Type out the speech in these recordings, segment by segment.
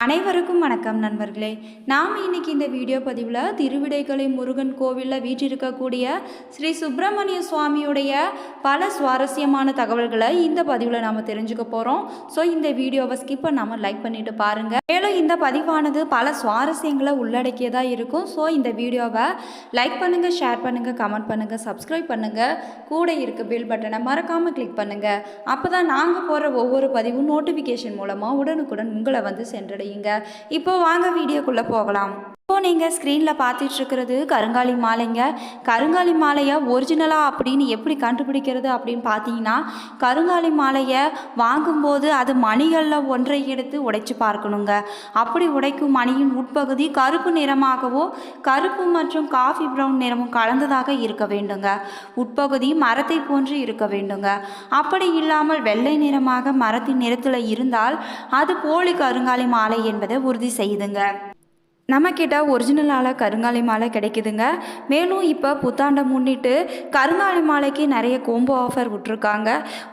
அனைவருக்கும் வணக்கம் நண்பர்களே. நாம் இன்னைக்கு இந்த வீடியோ பதிவில் திருவிடைக்கலை முருகன் கோவிலில் வீற்றிருக்கக்கூடிய ஸ்ரீ சுப்பிரமணிய சுவாமியுடைய பல சுவாரஸ்யமான தகவல்களை இந்த பதிவில் நாம் தெரிஞ்சுக்க போகிறோம் ஸோ இந்த வீடியோவை ஸ்கிப் பண்ணாமல் லைக் பண்ணிட்டு பாருங்கள் மேலும் இந்த பதிவானது பல சுவாரஸ்யங்களை உள்ளடக்கியதாக இருக்கும். ஸோ இந்த வீடியோவை லைக் பண்ணுங்கள் ஷேர் பண்ணுங்கள் கமெண்ட் பண்ணுங்கள் சப்ஸ்கிரைப் பண்ணுங்கள் கூட இருக்க பில் பட்டனை மறக்காமல் கிளிக் பண்ணுங்கள் அப்போ தான் நாங்கள் போகிற ஒவ்வொரு பதிவும் நோட்டிஃபிகேஷன் மூலமாக உடனுக்குடன் உங்களை வந்து சென்றடையுங்க இப்போ வாங்க வீடியோக்குள்ளே போகலாம். இப்போ நீங்கள் ஸ்க்ரீனில் பார்த்துட்டு இருக்கிறது கருங்காலி மாலைங்க. கருங்காலி மாலையை ஒரிஜினலாக அப்படின்னு எப்படி கண்டுபிடிக்கிறது அப்படின்னு பார்த்தீங்கன்னா கருங்காலி மாலையை வாங்கும்போது அது மணிகளில் ஒன்றை எடுத்து உடைச்சு பார்க்கணுங்க. அப்படி உடைக்கும் மணியின் உட்பகுதி கருப்பு நிறமாகவோ கருப்பு மற்றும் காஃபி ப்ரௌன் நிறமும் கலந்ததாக இருக்க வேண்டுங்க. உட்பகுதி மரத்தை போன்று இருக்க வேண்டுங்க. அப்படி இல்லாமல் வெள்ளை நிறமாக மரத்தின் நிறத்தில் இருந்தால் அது போலி கருங்காலி மாலை என்பதை உறுதி செய்யுதுங்க நம்மக்கிட்ட ஒரிஜினலால் கருங்காலி மாலை கிடைக்குதுங்க. மேலும் இப்போ புத்தாண்டை முன்னிட்டு கருங்காலி மாலைக்கு நிறைய கோம்போ ஆஃபர் விட்ருக்காங்க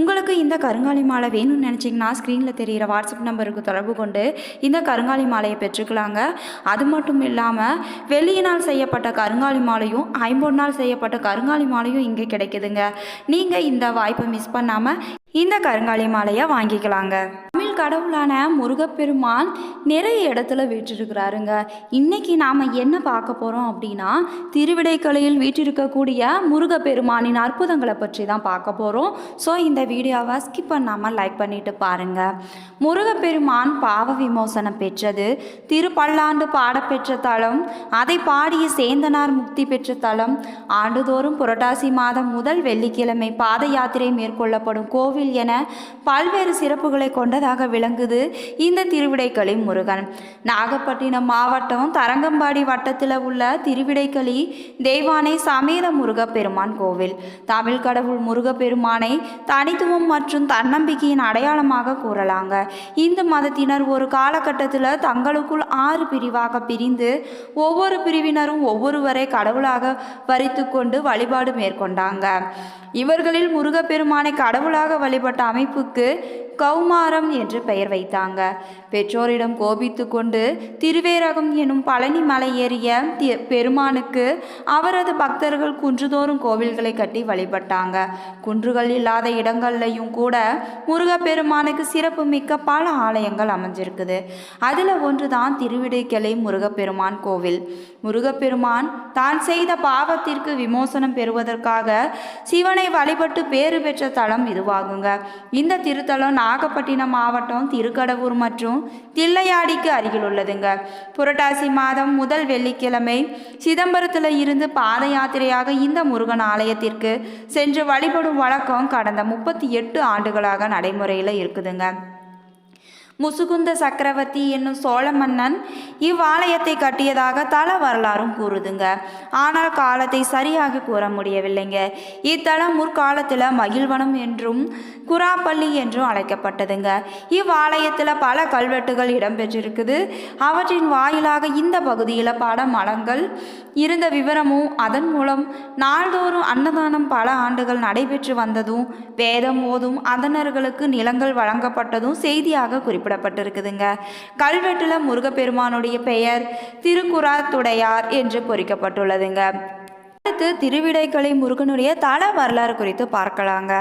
உங்களுக்கு இந்த கருங்காலி மாலை வேணும்னு நினச்சிங்கன்னா ஸ்க்ரீனில் தெரிகிற வாட்ஸ்அப் நம்பருக்கு தொடர்பு கொண்டு இந்த கருங்காலி மாலையை பெற்றுக்கலாங்க. அது மட்டும் இல்லாமல் வெளியினால் செய்யப்பட்ட கருங்காலி மாலையும் ஐம்பது நாள் செய்யப்பட்ட கருங்காலி மாலையும் இங்கே கிடைக்குதுங்க. நீங்கள் இந்த வாய்ப்பை மிஸ் பண்ணாமல் இந்த கருங்காலி மாலையை வாங்கிக்கலாங்க. தமிழ் கடவுளான முருகப்பெருமான் நிறைய இடத்துல வீற்றிருக்கிறாருங்க. இன்னைக்கு நாம் என்ன பார்க்க போகிறோம் அப்படின்னா திருவிடைக்கலையில் வீற்றிருக்கக்கூடிய முருகப்பெருமானின் அற்புதங்களை பற்றி தான் பார்க்க போகிறோம் ஸோ இந்த வீடியோவை ஸ்கிப் பண்ணாமல் லைக் பண்ணிட்டு பாருங்க. முருகப்பெருமான் பாவ விமோசனம் பெற்றது. திருப்பல்லாண்டு பாடப்பெற்ற தலம் அதை பாடிய சேந்தனார் முக்தி பெற்ற தலம் ஆண்டுதோறும் புரட்டாசி மாதம் முதல் வெள்ளிக்கிழமை பாத யாத்திரை மேற்கொள்ளப்படும் கோவில் என பல்வேறு சிறப்புகளை கொண்டதாக விளங்குது இந்த திருவிடைக்களி முருகன். நாகப்பட்டினம் மாவட்டம் தரங்கம்பாடி வட்டத்தில் உள்ள திருவிடைக்களி தெய்வானை சமேத முருகப்பெருமான் கோவில். தமிழ் கடவுள் முருகப்பெருமானை தனித்துவம் மற்றும் தன்னம்பிக்கையின் அடையாளமாக கூறலாங்க. இந்து மதத்தினர் ஒரு காலகட்டத்தில் தங்களுக்குள் ஆறு பிரிவாக பிரிந்து ஒவ்வொரு பிரிவினரும் ஒவ்வொருவரை கடவுளாக வரித்து கொண்டு வழிபாடு மேற்கொண்டாங்க. இவர்களில் முருகப்பெருமானை கடவுளாக வழிபட்ட அமைப்புக்கு கௌமாரம் என்று பெயர் வைத்தாங்க. பெற்றோரிடம் கோபித்து கொண்டு திருவேரகம் எனும் பழனி மலை ஏறிய தி- பெருமானுக்கு அவரது பக்தர்கள் குன்றுதோறும் கோவில்களை கட்டி வழிபட்டாங்க. குன்றுகள் இல்லாத இடங்கள்லையும் கூட முருகப்பெருமானுக்கு சிறப்பு மிக்க பல ஆலயங்கள் அமைஞ்சிருக்குது. அதில் ஒன்று தான் திருவிடைக்கலை முருகப்பெருமான் கோவில். முருகப்பெருமான் தான் செய்த பாவத்திற்கு விமோசனம் பெறுவதற்காக சிவனை வழிபட்டு பேறு பெற்ற தலம் இதுவாகுங்க. இந்த திருத்தலம் நாகப்பட்டினம் மாவட்டம் திருக்கடவூர் மற்றும் தில்லையாடிக்கு அருகில் உள்ளதுங்க புரட்டாசி மாதம் முதல் வெள்ளிக்கிழமை சிதம்பரத்தில் இருந்து பாத யாத்திரையாக இந்த முருகன் ஆலயத்திற்கு சென்று வழிபடும் வழக்கம் கடந்த முப்பத்தி எட்டு ஆண்டுகளாக நடைமுறையில் இருக்குதுங்க. முசுகுந்த சக்கரவர்த்தி என்னும் சோழ மன்னன் இவ்வாலயத்தை கட்டியதாக தல வரலாறும் கூறுதுங்க. ஆனால் காலத்தை சரியாக கூற முடியவில்லைங்க. இத்தலம் முற்காலத்தில் மகிழ்வனம் என்றும் குராப்பள்ளி என்றும் அழைக்கப்பட்டதுங்க. இவ்வாலயத்தில் பல கல்வெட்டுகள் இடம்பெற்றிருக்குது. அவற்றின் வாயிலாக இந்த பகுதியில் பல மலங்கள் இருந்த விவரமும் அதன் மூலம் நாள்தோறும் அன்னதானம் பல ஆண்டுகள் நடைபெற்று வந்ததும் வேதம் ஓதும் அதனர்களுக்கு நிலங்கள் வழங்கப்பட்டதும் செய்தியாக குறிப்பிடப்பட்டிருக்குதுங்க கல்வெட்டில் முருகப்பெருமானுடைய பெயர் திருக்குறாத்துடையார் என்று பொறிக்கப்பட்டுள்ளதுங்க. அடுத்து திருவிடைக்கலை முருகனுடைய தல வரலாறு குறித்து பார்க்கலாங்க.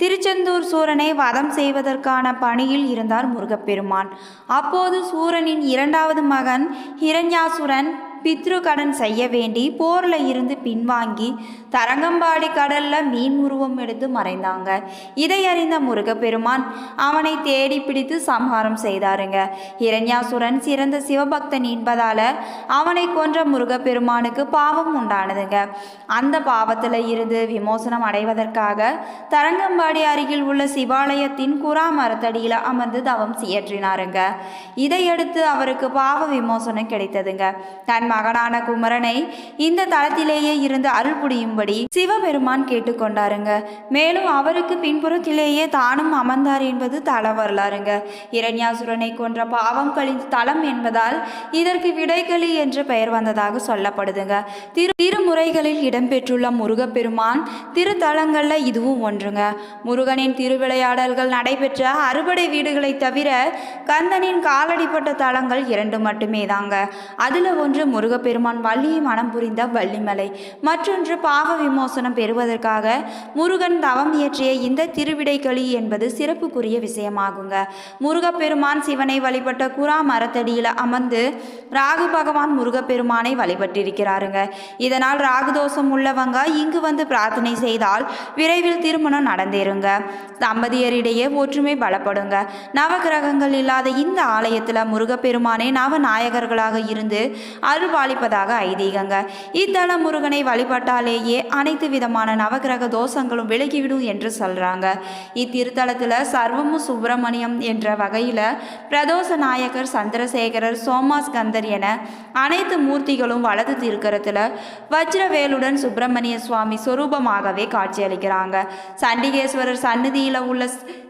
திருச்செந்தூர் சூரனை வதம் செய்வதற்கான பணியில் இருந்தார் முருகப்பெருமான். அப்போது சூரனின் இரண்டாவது மகன் ஹிரண்யாசுரன் பித்ரு கடன் செய்ய வேண்டி போரில் இருந்து பின்வாங்கி தரங்கம்பாடி கடலில் மீன் உருவம் எடுத்து மறைந்தாங்க. இதை அறிந்த முருகப்பெருமான் அவனை தேடி பிடித்து சம்ஹாரம் செய்தாருங்க. இரண்யாசுரன் சிறந்த சிவபக்தன் என்பதால் அவனை கொன்ற முருகப்பெருமானுக்கு பாவம் உண்டானதுங்க. அந்த பாவத்தில் இருந்து விமோசனம் அடைவதற்காக தரங்கம்பாடி அருகில் உள்ள சிவாலயத்தின் குரா மரத்தடியில் அமர்ந்து தவம் இயற்றினாருங்க இதையடுத்து அவருக்கு பாவ விமோசனம் கிடைத்ததுங்க. தன் மகனான குமரனை இந்த தளத்திலேயே இருந்து அருள் புரியும்படி சிவபெருமான் கேட்டுக்கொண்டாருங்க. மேலும் அவருக்கு பின்புறத்திலேயே தானும் அமர்ந்தார் என்பது தல வரலாறுங்க இரண்யாசுரனை கொன்ற பாவம் கழிந்த தலம் என்பதால் இதற்கு விடைகளி என்று பெயர் வந்ததாக சொல்லப்படுதுங்க. திரு திருமுறைகளில் இடம்பெற்றுள்ள முருகப்பெருமான் திருத்தலங்களில் இதுவும் ஒன்றுங்க. முருகனின் திருவிளையாடல்கள் நடைபெற்ற அறுபடை வீடுகளை தவிர கந்தனின் காலடிப்பட்ட தலங்கள் இரண்டு மட்டுமே தாங்க அதில் ஒன்று முருகப்பெருமான் வள்ளியை மனம் புரிந்த வள்ளிமலை. மற்றொன்று பாவ விமோசனம் பெறுவதற்காக முருகன் தவம் இயற்றிய இந்த திருவிடைகளி என்பது சிறப்புக்குரிய விஷயமாகுங்க. முருகப்பெருமான் சிவனை வழிபட்ட குரா மரத்தடியில் அமர்ந்து ராகு பகவான் முருகப்பெருமானை வழிபட்டிருக்கிறாருங்க. இதனால் ராகு தோஷம் உள்ளவங்க இங்கு வந்து பிரார்த்தனை செய்தால் விரைவில் திருமணம் நடந்தேறுங்க. தம்பதியரிடையே ஒற்றுமை பலப்படுங்க. நவகிரகங்கள் இல்லாத இந்த ஆலயத்தில் முருகப்பெருமானே நவநாயகர்களாக இருந்து அருள்பாலிப்பதாக ஐதீகங்க. இத்தல முருகனை வழிபட்டாலேயே அனைத்து விதமான நவகிரக தோஷங்களும் விலகிவிடும் என்று சொல்கிறாங்க இத்திருத்தலத்தில் சர்வமு சுப்பிரமணியம் என்ற வகையில் பிரதோஷ நாயகர் சந்திரசேகரர் சோமாஸ்கந்தர் என அனைத்து மூர்த்திகளும் வலது திருக்கிறதுல வஜ்ரவேலுடன் சுப்பிரமணிய சுவாமி சுரூபமாகவே காட்சியளிக்கிறாங்க. சண்டிகேஸ்வரர் சந்நிதியில் உள்ள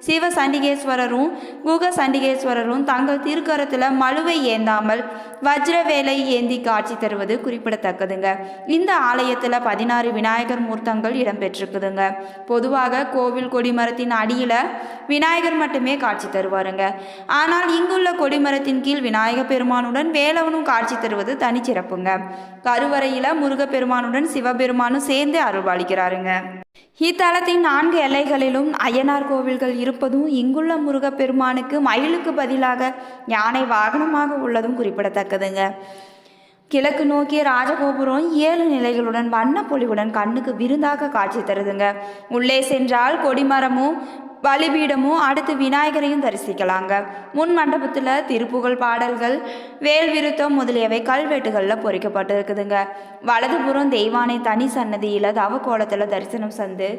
சிவ சண்டிகேஸ்வரரும் குக சண்டிகேஸ்வரரும் தங்கள் திருக்கரத்தில் மழுவை ஏந்தாமல் வஜ்ரவேலை ஏந்தி காட்சி தருவது குறிப்பிடத்தக்கதுங்க. இந்த ஆலயத்தில் பதினாறு விநாயகர் மூர்த்தங்கள் இடம்பெற்றிருக்குதுங்க. பொதுவாக கோவில் கொடிமரத்தின் அடியில் விநாயகர் மட்டுமே காட்சி தருவாருங்க. ஆனால் இங்குள்ள கொடிமரத்தின் கீழ் விநாயகர் பெருமானுடன் வேலவனும் காட்சி தருவது தனிச்சிறப்புங்க. கருவறையில் முருகப்பெருமானுடன் சிவபெருமானும் சேர்ந்து அருள்பாலிக்கிறாருங்க. இத்தலத்தின் நான்கு எல்லைகளிலும் அய்யனார் கோவில்கள் இருப்பதும் இங்குள்ள முருகப்பெருமானுக்கு மயிலுக்கு பதிலாக யானை வாகனமாக உள்ளதும் குறிப்பிடத்தக்கதுங்க. கிழக்கு நோக்கிய ராஜகோபுரம் ஏழு நிலைகளுடன் வண்ண பொலிவுடன் கண்ணுக்கு விருந்தாக காட்சி தருதுங்க. உள்ளே சென்றால் கொடிமரமும் பலிபீடமும் அடுத்து விநாயகரையும் தரிசிக்கலாங்க. முன் மண்டபத்தில் திருப்புகழ் பாடல்கள் வேல் விருத்தம் முதலியவை கல்வெட்டுகளில் பொறிக்கப்பட்டு இருக்குதுங்க வலதுபுறம் தெய்வானை தனி சன்னதியில் தவக்கோலத்தில் தரிசனம் சந்து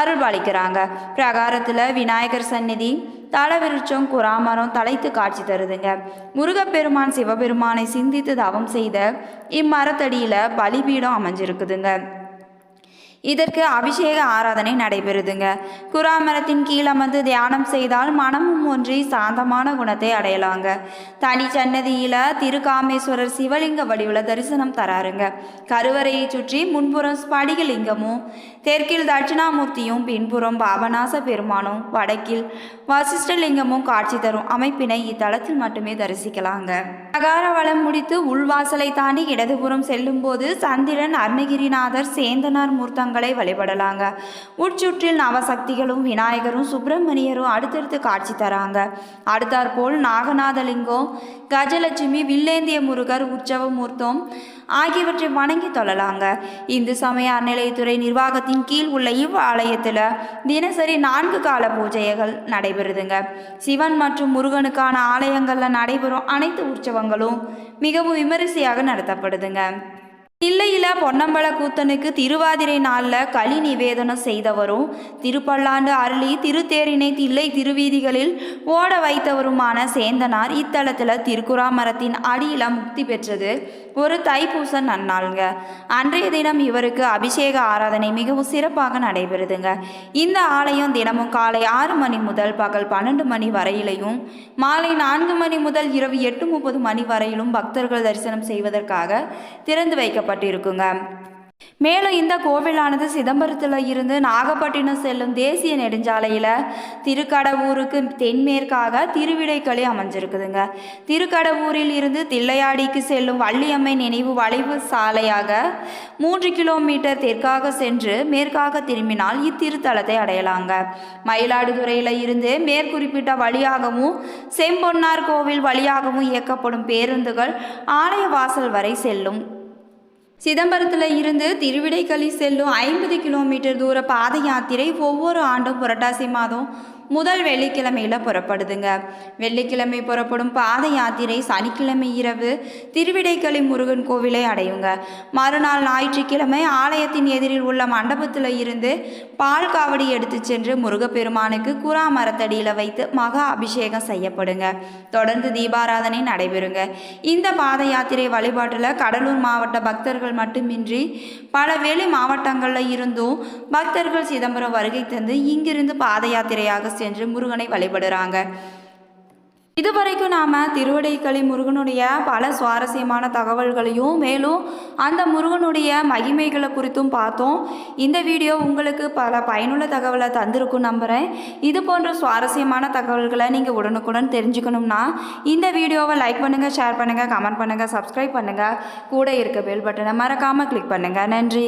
அருள்பாலிக்கிறாங்க. பிரகாரத்தில் விநாயகர் சந்நிதி தலவிருச்சம் குராமரம் தலைத்து காட்சி தருதுங்க. முருகப்பெருமான் சிவபெருமானை சிந்தித்து தவம் செய்த இம்மரத்தடியில் பலிபீடம் அமைஞ்சிருக்குதுங்க. இதற்கு அபிஷேக ஆராதனை நடைபெறுதுங்க. குராமரத்தின் கீழ் அமர்ந்து தியானம் செய்தால் மனமும் ஒன்றி சாந்தமான குணத்தை அடையலாங்க. தனி சன்னதியில் திருகாமேஸ்வரர் சிவலிங்க வடிவில் தரிசனம் தராருங்க. கருவறையை சுற்றி முன்புறம் ஸ்படிகலிங்கமும் தெற்கில் தட்சிணாமூர்த்தியும் பின்புறம் பாபநாச பெருமானும் வடக்கில் வசிஷ்டலிங்கமும் காட்சி தரும் அமைப்பினை இத்தலத்தில் மட்டுமே தரிசிக்கலாங்க. அகார வளம் முடித்து உள்வாசலை தாண்டி இடதுபுறம் செல்லும்போது சந்திரன் அருணகிரிநாதர் சேந்தனார் மூர்த்தங்க தெய்வங்களை வழிபடலாங்க. உட்சுற்றில் நவசக்திகளும் விநாயகரும் சுப்பிரமணியரும் அடுத்தடுத்து காட்சி தராங்க. அடுத்தாற்போல் நாகநாதலிங்கம் கஜலட்சுமி வில்லேந்திய முருகர் உற்சவமூர்த்தம் ஆகியவற்றை வணங்கி தொழலாங்க. இந்து சமய அறநிலையத்துறை நிர்வாகத்தின் கீழ் உள்ள இவ் ஆலயத்தில் தினசரி நான்கு கால பூஜைகள் நடைபெறுதுங்க. சிவன் மற்றும் முருகனுக்கான ஆலயங்களில் நடைபெறும் அனைத்து உற்சவங்களும் மிகவும் விமரிசையாக நடத்தப்படுதுங்க. தில்லையில் பொன்னம்பல கூத்தனுக்கு திருவாதிரை நாளில் களி நிவேதனம் செய்தவரும் திருப்பல்லாண்டு அருளி திருத்தேரினை தில்லை திருவீதிகளில் ஓட வைத்தவருமான சேந்தனார் இத்தலத்தில் திருக்குறாமரத்தின் அடியில் முக்தி பெற்றது. ஒரு தைப்பூச நன்னாளுங்க. அன்றைய தினம் இவருக்கு அபிஷேக ஆராதனை மிகவும் சிறப்பாக நடைபெறுதுங்க. இந்த ஆலயம் தினமும் காலை ஆறு மணி முதல் பகல் பன்னெண்டு மணி வரையிலையும் மாலை நான்கு மணி முதல் இரவு எட்டு முப்பது மணி வரையிலும் பக்தர்கள் தரிசனம் செய்வதற்காக திறந்து வைக்கப்பட்டிருக்குங்க மேலும் இந்த கோவிலானது சிதம்பரத்தில் இருந்து நாகப்பட்டினம் செல்லும் தேசிய நெடுஞ்சாலையில் திருக்கடவூருக்கு தென்மேற்காக திருவிடைக்களி அமைஞ்சிருக்குதுங்க. திருக்கடவூரில் இருந்து தில்லையாடிக்கு செல்லும் வள்ளியம்மை நினைவு வளைவு சாலையாக மூன்று கிலோமீட்டர் தெற்காக சென்று மேற்காக திரும்பினால் இத்திருத்தலத்தை அடையலாங்க. மயிலாடுதுறையில் இருந்து மேற்குறிப்பிட்ட வழியாகவும் செம்பொன்னார் கோவில் வழியாகவும் இயக்கப்படும் பேருந்துகள் ஆலய வாசல் வரை செல்லும் சிதம்பரத்தில் இருந்து திருவிடைக்களி செல்லும் ஐம்பது கிலோமீட்டர் தூர பாத யாத்திரை ஒவ்வொரு ஆண்டும் புரட்டாசி மாதம் முதல் வெள்ளிக்கிழமையில் புறப்படுதுங்க. வெள்ளிக்கிழமை புறப்படும் பாத யாத்திரை சனிக்கிழமை இரவு திருவிடைக்களி முருகன் கோவிலை அடையுங்க. மறுநாள் ஞாயிற்றுக்கிழமை ஆலயத்தின் எதிரில் உள்ள மண்டபத்தில் இருந்து பால் காவடி எடுத்து சென்று முருகப்பெருமானுக்கு குரா மரத்தடியில் வைத்து மகா அபிஷேகம் செய்யப்படுங்க. தொடர்ந்து தீபாராதனை நடைபெறுங்க. இந்த பாத யாத்திரை வழிபாட்டில் கடலூர் மாவட்ட பக்தர்கள் மட்டுமின்றி பல வேலை மாவட்டங்களில் இருந்தும் பக்தர்கள் சிதம்பரம் வருகை தந்து இங்கிருந்து பாத யாத்திரையாக சென்று முருகனை வழிபடுறாங்க. இதுவரைக்கும் நாம் திருவடைக்களி முருகனுடைய பல சுவாரஸ்யமான தகவல்களையும் மேலும் அந்த முருகனுடைய மகிமைகளை குறித்தும் பார்த்தோம். இந்த வீடியோ உங்களுக்கு பல பயனுள்ள தகவலை தந்திருக்கும் நம்புகிறேன் இது போன்ற சுவாரஸ்யமான தகவல்களை நீங்கள் உடனுக்குடன் தெரிஞ்சுக்கணும்னா இந்த வீடியோவை லைக் பண்ணுங்கள் ஷேர் பண்ணுங்கள் கமெண்ட் பண்ணுங்கள் சப்ஸ்கிரைப் பண்ணுங்கள் கூட இருக்க பெல் பட்டனை மறக்காமல் கிளிக் பண்ணுங்கள் நன்றி.